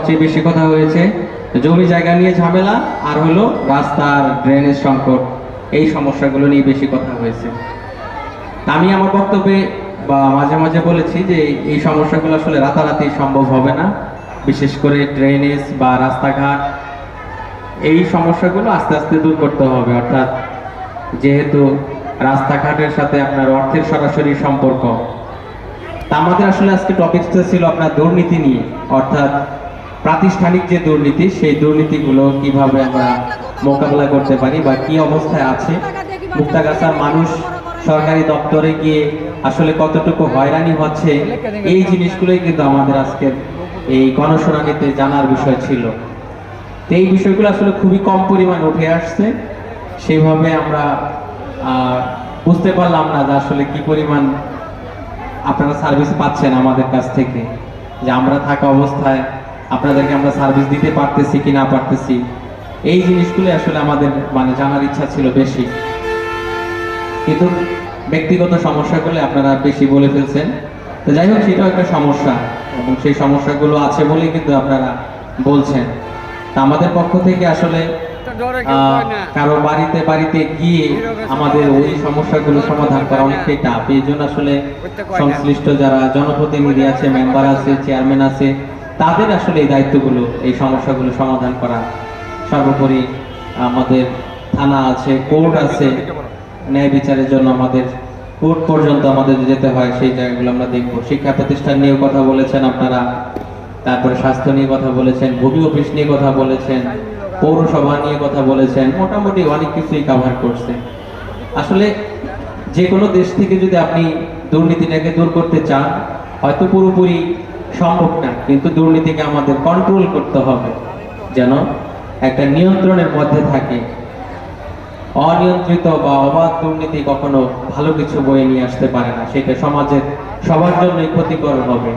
সবচেয়ে বেশি কথা হয়েছে জমি জায়গা নিয়ে ঝামেলা, আর হলো রাস্তার ড্রেনেজ সংকট। এই সমস্যাগুলো নিয়ে বেশি কথা হয়েছে। আমি আমার বক্তব্যে বা মাঝে মাঝে বলেছি যে এই সমস্যাগুলো আসলে রাতারাতি সম্ভব হবে না। বিশেষ করে ড্রেনেজ বা রাস্তাঘাট, এই সমস্যাগুলো আস্তে আস্তে দূর করতে হবে। অর্থাৎ যেহেতু রাস্তাঘাটের সাথে আপনার অর্থের সরাসরি সম্পর্ক, তা আমাদের আসলে আজকে টপিকটা ছিল আপনার দুর্নীতি নিয়ে। অর্থাৎ প্রাতিষ্ঠানিক যে দুর্নীতি, সেই দুর্নীতিগুলো কীভাবে আমরা মোকাবেলা করতে পারি বা কি অবস্থায় আছে? মুক্তাগাছার মানুষ সরকারি দপ্তরে গিয়ে আসলে কতটুকু হয়রানি হচ্ছে, এই জিনিসগুলোই কিন্তু আমাদের আজকের এই গণশুনানিতে জানার বিষয় ছিল। তো এই বিষয়গুলো আসলে খুবই কম পরিমাণ উঠে আসছে। সেইভাবে আমরা বুঝতে পারলাম না যে আসলে কি পরিমাণ আপনারা সার্ভিস পাচ্ছেন আমাদের কাছ থেকে, যে আমরা থাকা অবস্থায় আপনাদেরকে আমরা সার্ভিস দিতে পারতেছি কি না পারতেছি এই জিনিসগুলো আসলে আমাদের মানে জানার ইচ্ছা ছিল বেশি। কিন্তু ব্যক্তিগত সমস্যাগুলো আপনারা বেশি বলে ফেলছেন। তো যাই হোক সেটাও একটা সমস্যা এবং সেই সমস্যাগুলো আছে বলেই কিন্তু আপনারা বলছেন। তা আমাদের পক্ষ থেকে আসলে কারও বাড়িতে বাড়িতে গিয়ে আমাদের ওই সমস্যাগুলো সমাধান করা অনেকটাই টাফ এই জন্য আসলে সংশ্লিষ্ট যারা জনপ্রতিনিধি আছে মেম্বার আছে চেয়ারম্যান আছে তাদের আসলে এই দায়িত্বগুলো, এই সমস্যাগুলো সমাধান করা। সর্বোপরি আমাদের থানা আছে, কোর্ট আছে। ন্যায় বিচারের জন্য আমাদের কোর্ট পর্যন্ত আমাদের যেতে হয়, সেই জায়গাগুলো আমরা দেখব। শিক্ষা প্রতিষ্ঠান নিয়ে কথা বলেছেন আপনারা। তারপরে স্বাস্থ্য নিয়ে কথা বলেছেন, ভূমি অফিস নিয়ে কথা বলেছেন, পৌরসভা নিয়ে কথা বলেছেন, মোটামুটি অনেক কিছুই কভার করছে। আসলে যে কোনো দেশ থেকে যদি আপনি দুর্নীতিটাকে দূর করতে চান, হয়তো পুরোপুরি সম্ভব না। কিন্তু দুর্নীতিকে আমাদের কন্ট্রোল করতে হবে, যেন একটা নিয়ন্ত্রণের মধ্যে থাকে। অনিয়ন্ত্রিত বা অবাধ দুর্নীতি কখনো ভালো কিছু বয়ে নিয়ে আসতে পারে না। সেটা সমাজের সবার জন্যই ক্ষতিকর হবে।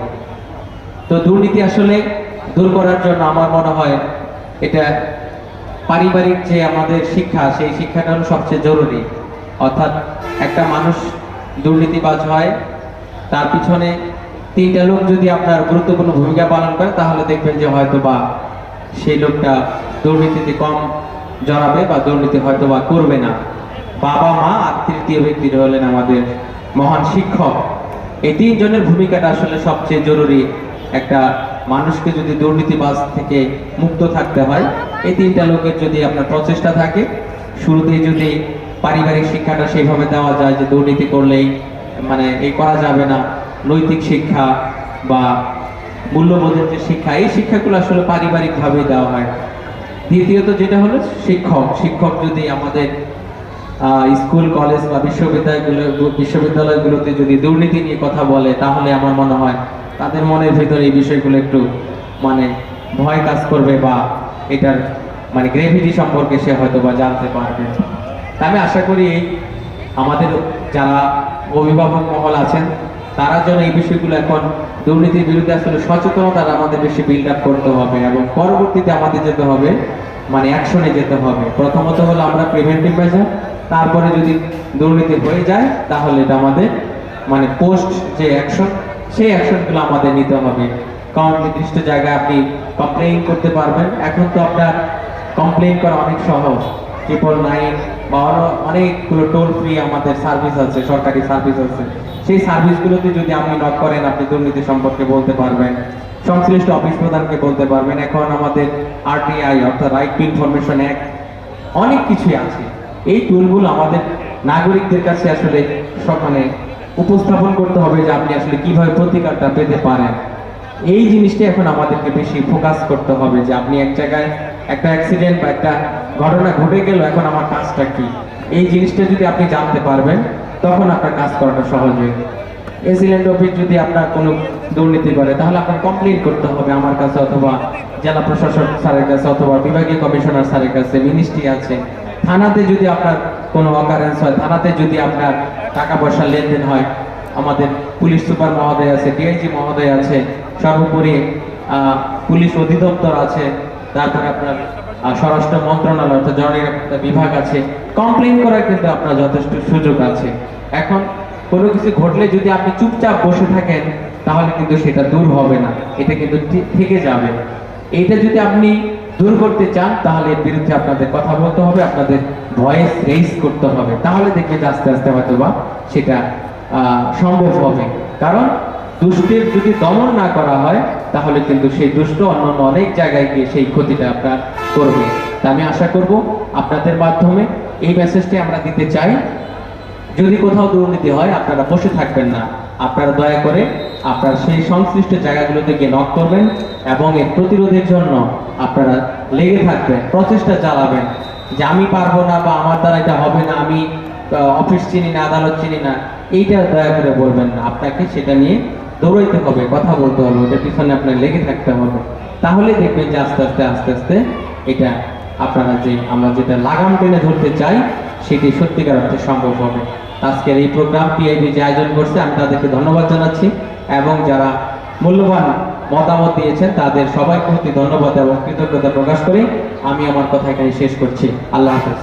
তো দুর্নীতি আসলে দূর করার জন্য আমার মনে হয় এটা পারিবারিক যে আমাদের শিক্ষা, সেই শিক্ষাটা সবচেয়ে জরুরি। অর্থাৎ একটা মানুষ দুর্নীতিবাজ হয়, তার পিছনে তিনটা লোক যদি আপনার গুরুত্বপূর্ণ ভূমিকা পালন করে, তাহলে দেখবেন যে হয়তো বা সেই লোকটা দুর্নীতিতে কম জড়াবে বা দুর্নীতি হয়তো বা করবে না। বাবা, মা আর তৃতীয় ব্যক্তির হলেন আমাদের মহান শিক্ষক। এই তিনজনের ভূমিকাটা আসলে সবচেয়ে জরুরি। একটা মানুষকে যদি দুর্নীতিবাজ থেকে মুক্ত থাকতে হয়, এই তিনটা লোকের যদি আপনার প্রচেষ্টা থাকে, শুরুতেই যদি পারিবারিক শিক্ষাটা সেইভাবে দেওয়া যায় যে দুর্নীতি করলেই মানে এই করা যাবে না নৈতিক শিক্ষা বা মূল্যবোধের যে শিক্ষা, এই শিক্ষাগুলো আসলে পারিবারিকভাবেই দেওয়া হয়। দ্বিতীয়ত যেটা হলো শিক্ষক। শিক্ষক যদি আমাদের স্কুল, কলেজ বা বিশ্ববিদ্যালয়গুলো, বিশ্ববিদ্যালয়গুলোতে যদি দুর্নীতি নিয়ে কথা বলে, তাহলে আমার মনে হয় তাদের মনের ভিতরে এই বিষয়গুলো একটু মানে ভয় কাজ করবে বা এটার মানে গ্রেভিটি সম্পর্কে সে হয়তো বা জানতে পারবে। আমি আশা করি আমাদের যারা অভিভাবক মহল আছেন তারা যেন এই বিষয়গুলো এখন দুর্নীতির বিরুদ্ধে আসলে সচেতনতা আমাদের বেশি বিল্ড আপ করতে হবে এবং পরবর্তীতে আমাদের যেতে হবে মানে অ্যাকশনে যেতে হবে। প্রথমত হলো আমরা প্রিভেন্টিভ মেজার তারপরে যদি দুর্নীতি হয়ে যায়, তাহলে এটা আমাদের মানে পোস্ট যে অ্যাকশন সেই অ্যাকশনগুলো আমাদের নিতে হবে। কারণ নির্দিষ্ট জায়গায় আপনি কমপ্লেইন করতে পারবেন। এখন তো আপনার কমপ্লেইন করা অনেক সহজ। ট্রিপল নাইন বা অনেকগুলো টোল ফ্রি আমাদের সার্ভিস আছে, সরকারি সার্ভিস আছে। সেই সার্ভিসগুলোতে যদি আপনি নক করেন, আপনি দুর্নীতি সম্পর্কে বলতে পারবেন, সংশ্লিষ্ট অফিস প্রধানকে বলতে পারবেন। এখন আমাদের আরটিআই অর্থাৎ রাইট টু ইনফরমেশন অ্যাক্ট অনেক কিছুই আছে। এই টুলগুলো আমাদের নাগরিকদের কাছে আসলে সব মানে উপস্থাপন করতে হবে যে আপনি আসলে কীভাবে প্রতিকারটা পেতে পারেন। এই জিনিসটা এখন আমাদেরকে বেশি ফোকাস করতে হবে যে আপনি এক জায়গায় একটা অ্যাক্সিডেন্ট বা একটা ঘটনা ঘটে গেল, এখন আমার কাজটা কি? এই জিনিসটা যদি আপনি জানতে পারবেন তখন আপনার কাজ করাটা সহজ হয়ে। এসিলেন্ট অফিস যদি আপনার কোনো দুর্নীতি করে, তাহলে আপনার কমপ্লেন করতে হবে আমার কাছে অথবা জেলা প্রশাসক স্যারের কাছে অথবা বিভাগীয় কমিশনার স্যারের কাছে মিনিস্ট্রি আছে থানাতে যদি আপনার কোনো অকারেন্স হয়, থানাতে যদি আপনার টাকা পয়সা লেনদেন হয়, আমাদের পুলিশ সুপার মহোদয় আছে ডিআইজি মহোদয় আছে, সর্বোপরি পুলিশ অধিদপ্তর আছে, তারপরে আপনার স্বরাষ্ট্র মন্ত্রণালয় অর্থাৎ জননিরাপত্তা বিভাগ আছে কমপ্লেন করার কিন্তু আপনার যথেষ্ট সুযোগ আছে। এখন কোনো কিছু ঘটলে যদি আপনি চুপচাপ বসে থাকেন, তাহলে কিন্তু সেটা দূর হবে না, এটা কিন্তু থেকে যাবে। এইটা যদি আপনি দূর করতে চান, তাহলে এর বিরুদ্ধে আপনাদের কথা বলতে হবে, আপনাদের ভয়েস রেইজ করতে হবে। তাহলে দেখবেন আস্তে আস্তে হয়তো বা সেটা সম্ভব হবে। কারণ দুষ্টের যদি দমন না করা হয় তাহলে কিন্তু সেই দুষ্ট অন্যান্য অনেক জায়গায় গিয়ে সেই ক্ষতিটা আপনার করবে। তা আমি আশা করব আপনাদের মাধ্যমে এই মেসেজটি আমরা দিতে চাই। যদি কোথাও দুর্নীতি হয়, আপনারা বসে থাকবেন না। আপনারা দয়া করে আপনারা সেই সংশ্লিষ্ট জায়গাগুলোতে গিয়ে নক করবেন এবং এর প্রতিরোধের জন্য আপনারা লেগে থাকবেন, প্রচেষ্টা চালাবেন যে আমি পারব না বা আমার দ্বারা এটা হবে না, আমি অফিস চিনি না, আদালত চিনি না। এইটা দয়া করে বলবেন না। আপনাকে সেটা নিয়ে দৌড়াইতে হবে, কথা বলতে হবে ওটার পিছনে আপনার লেগে থাকতে হবে। তাহলে দেখবেন যে আস্তে আস্তে আস্তে আস্তে এটা আপনারা যে, আমরা যেটা লাগাম টেনে ধরতে চাই, সেটি সত্যিকার অর্থে সম্ভব হবে। আজকের এই প্রোগ্রাম পিআইবি যে আয়োজন করছে, আমি তাদেরকে ধন্যবাদ জানাচ্ছি এবং যারা মূল্যবান মতামত দিয়েছেন, তাদের সবাইকে প্রতি ধন্যবাদ এবং কৃতজ্ঞতা প্রকাশ করে। আমি আমার কথা এখানে শেষ করছি। আল্লাহ হাফেজ।